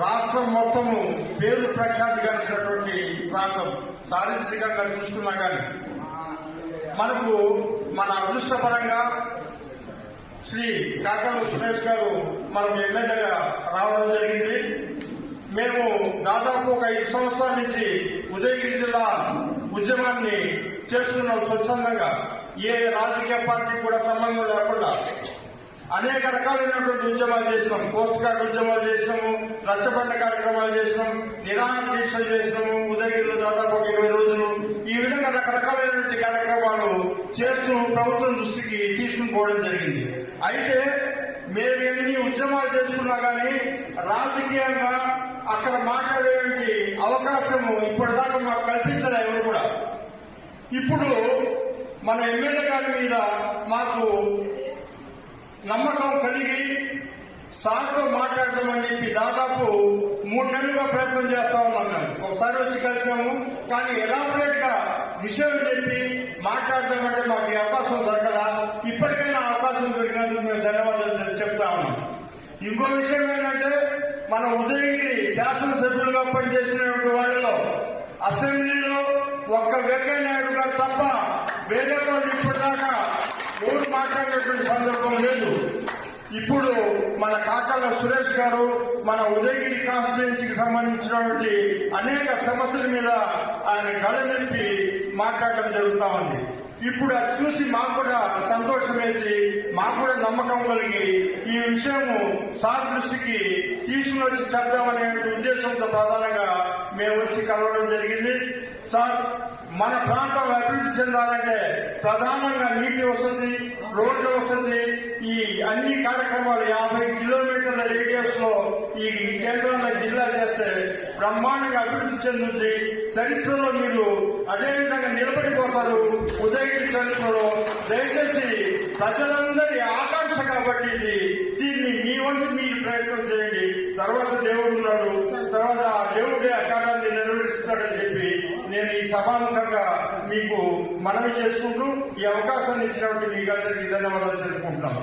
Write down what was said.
రాష్ట్రం మొత్తము పేరు ప్రఖ్యాతి కలిగినటువంటి ప్రాంతం చారిత్రకంగా చూసుకున్నా కానీ మనకు మన అదృష్టపరంగా శ్రీ కాకాల సురేష్ గారు మనం ఎమ్మెల్యేగా రావడం జరిగింది. మేము దాదాపు ఒక ఐదు సంవత్సరాల నుంచి ఉదయగిరి జిల్లా ఉద్యమాన్ని చేస్తున్నాం స్వచ్ఛందంగా. ఏ రాజకీయ పార్టీ కూడా సంబంధం లేకుండా. అనేక రకాలైనటువంటి ఉద్యమాలు చేసినాం. కోస్ట్ గార్డ్ ఉద్యమాలు చేసినాము రచ్చబండ కార్యక్రమాలు చేసినాం నిరాహార దీక్షలు చేసినాము ఉదయగిరిలో దాదాపు ఒక ఇరవై రోజులు. ఈ విధంగా రకరకాలైనటువంటి కార్యక్రమాలు చేస్తూ ప్రభుత్వం దృష్టికి తీసుకుని పోవడం జరిగింది. అయితే మేమేమి ఉద్యమాలు చేసుకున్నా కానీ రాజకీయంగా అక్కడ మాట్లాడేటువంటి అవకాశము ఇప్పటిదాకా మాకు కల్పించలే ఎవరు కూడా. ఇప్పుడు మన ఎమ్మెల్యే గారి మీద మాకు నమ్మకం కలిగి సార్తో మాట్లాడదామని చెప్పి దాదాపు మూడు నెలలుగా ప్రయత్నం చేస్తా ఉన్నాం మేము. ఒకసారి వచ్చి కలిసాము కానీ ఎలాబరేట్గా విషయం చెప్పి మాట్లాడదామంటే మాకు ఈ అవకాశం దొరకదా ఇప్పటికైనా అవకాశం దొరికినందుకు మేము ధన్యవాదాలు చెప్తా ఉన్నాం. ఇంకో విషయం ఏంటంటే మన ఉదయగిరి శాసనసభ్యులుగా పనిచేసినటువంటి వాళ్ళలో అసెంబ్లీలో ఒక్క వెంకయ్య నాయుడు గారు తప్ప వేరే వాళ్ళు ఇప్పటిదాకా ఎవరు మాట్లాడేటువంటి సందర్భం లేదు. ఇప్పుడు మన కాకల సురేష్ గారు మన ఉదయగిరి కాన్స్టిట్యున్సీకి సంబంధించినటువంటి అనేక సమస్యల మీద ఆయన గడనిప్పి మాట్లాడడం జరుగుతా ఉంది. ఇప్పుడు అది చూసి మాకు కూడా సంతోషం వేసి మాకు కూడా నమ్మకం కలిగి ఈ విషయము సార్ దృష్టికి తీసుకుని వచ్చి చెప్దామనే ఉద్దేశంతో ప్రధానంగా మేము వచ్చి కలవడం జరిగింది. సార్ మన ప్రాంతం అభివృద్ధి చెందాలంటే ప్రధానంగా నీటి వసతి రోడ్ల వసతి ఈ అన్ని కార్యక్రమాలు యాభై కిలోమీటర్ల రేడియస్లో ఈ కేంద్రంలో జిల్లా చేస్తే బ్రహ్మాండంగా అభివృద్ధి చెందుతుంది చరిత్రలో మీరు అదేవిధంగా నిలబడిపోతారు. ఉదయగిరి చరిత్రలో దయచేసి ప్రజలందరి ఆకాంక్ష కాబట్టి ఇది. దీన్ని మీ వంతు మీరు ప్రయత్నం చేయండి. తర్వాత దేవుడు ఉన్నాడు తర్వాత ఆ దేవుడే ఆ కార్యాన్ని నెరవేరుస్తాడని చెప్పి నేను ఈ సభాముఖంగా మీకు మనవి చేసుకుంటూ ఈ అవకాశాన్ని ఇచ్చినటువంటి మీకు అందరికీ ధన్యవాదాలు తెలుపుకుంటున్నాను.